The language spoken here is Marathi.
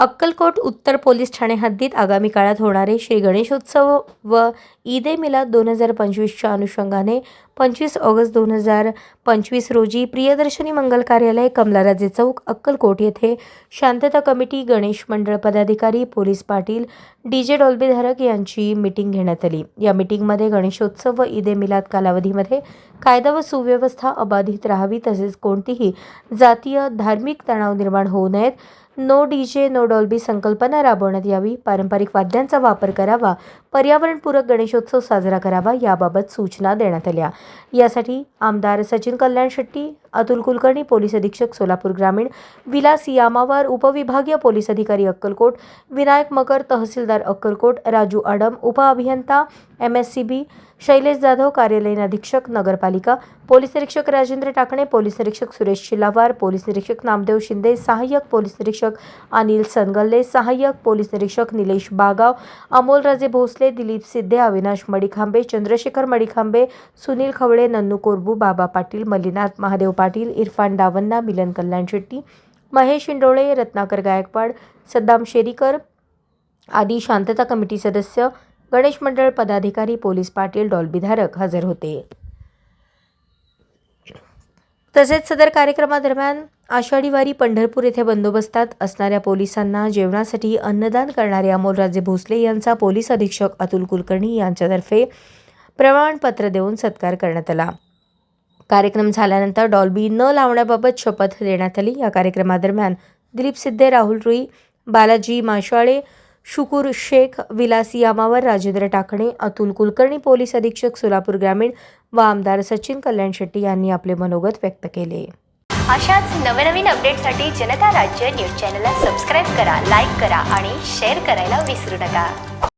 अक्कलकोट उत्तर पोलीस ठाणे हद्दीत आगामी काळात होणारे श्री गणेशोत्सव व ईद ए मिलाद दोन हजार पंचवीसच्या अनुषंगाने पंचवीस ऑगस्ट दोन हजार पंचवीस रोजी प्रियदर्शनी मंगल कार्यालय कमलाराजे चौक अक्कलकोट येथे शांतता कमिटी गणेश मंडळ पदाधिकारी पोलीस पाटील डी जे डॉल्बेधारक यांची मिटिंग घेण्यात आली. या मीटिंगमध्ये गणेशोत्सव व ईद ए मिलाद कालावधीमध्ये कायदा व सुव्यवस्था अबाधित राहावी तसेच कोणतीही जातीय धार्मिक तणाव निर्माण होऊ नयेत. No D J no Dolby संकल्पना राबवण्यात यावी. पारंपरिक वाद्यांचा वापर करावा. पर्यावरणपूरक गणेशोत्सव साजरा करावा याबाबत सूचना देण्यात आल्या. यासाठी आमदार सचिन कल्याण शेट्टी अतुल कुलकर्णी पोलीस अधीक्षक सोलापूर ग्रामीण विलास यामावार उपविभागीय पोलीस अधिकारी अक्कलकोट विनायक मकर तहसीलदार अक्कलकोट राजू आडम उपअभियंता M S C B Shailesh Jadhav कार्यालयीन अधीक्षक नगरपालिका पोलीस निरीक्षक राजेंद्र टाकणे पोलीस निरीक्षक सुरेश शिलावार पोलीस निरीक्षक नामदेव शिंदे सहाय्यक पोलीस निरीक्षक अनिल सनगल्ले सहाय्यक पोलीस निरीक्षक निलेश बागाव अमोलराजे भोसले दिलीप सिद्धे अविनाश मडिखांबे चंद्रशेखर मडिखांबे सुनील खवळे नन्नू कोरबू बाबा पाटील मल्लीनाथ महादेव पाटील इरफान डावन्ना मिलन कल्याण शेट्टी महेश इंडोळे रत्नाकर गायकवाड सद्दाम शेरीकर आदी शांतता कमिटी सदस्य गणेश मंडळ पदाधिकारी पोलीस पाटील डॉल्बीधारक हजर होते. तसेच सदर कार्यक्रमादरम्यान आषाढी वारी पंढरपूर येथे बंदोबस्तात असणाऱ्या पोलिसांना जेवणासाठी अन्नदान करणारे अमोलराजे भोसले यांचा पोलीस अधीक्षक अतुल कुलकर्णी यांच्यातर्फे प्रमाणपत्र देऊन सत्कार करण्यात आला. कार्यक्रम झाल्यानंतर डॉल्बी न लावण्याबाबत शपथ देण्यात आली. या कार्यक्रमादरम्यान दिलीप सिद्धे राहुल रुई बालाजी माशाळे शुकूर शेख विलास यामावर राजेंद्र टाकणे अतुल कुलकर्णी पोलीस अधीक्षक सोलापूर ग्रामीण व आमदार सचिन कल्याण शेट्टी यांनी आपले मनोगत व्यक्त केले. अशाच नवनवीन अपडेटसाठी जनता राज्य न्यूज चॅनलला सबस्क्राईब करा लाईक करा आणि शेअर करायला विसरू नका.